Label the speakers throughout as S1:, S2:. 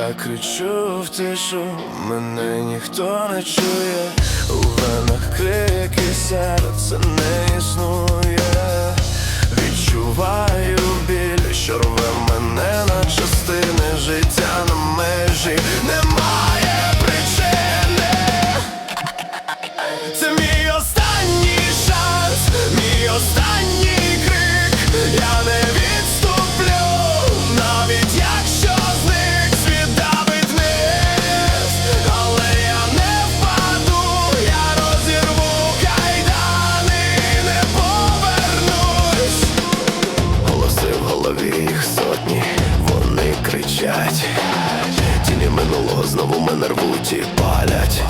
S1: Я кричу в тишу, мене ніхто не чує, у венах крики серце не. кричать Тіні минулого знову мене рвуть і палять.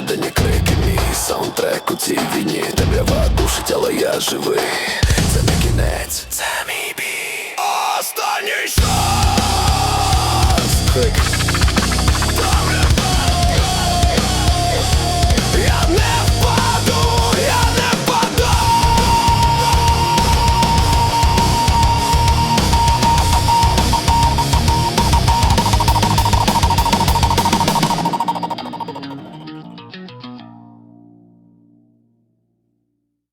S1: Всередині крики мій саундтрек у цій війні. Темрява душить, але я живий. Це не кінець, це мій бій. Останній шанс!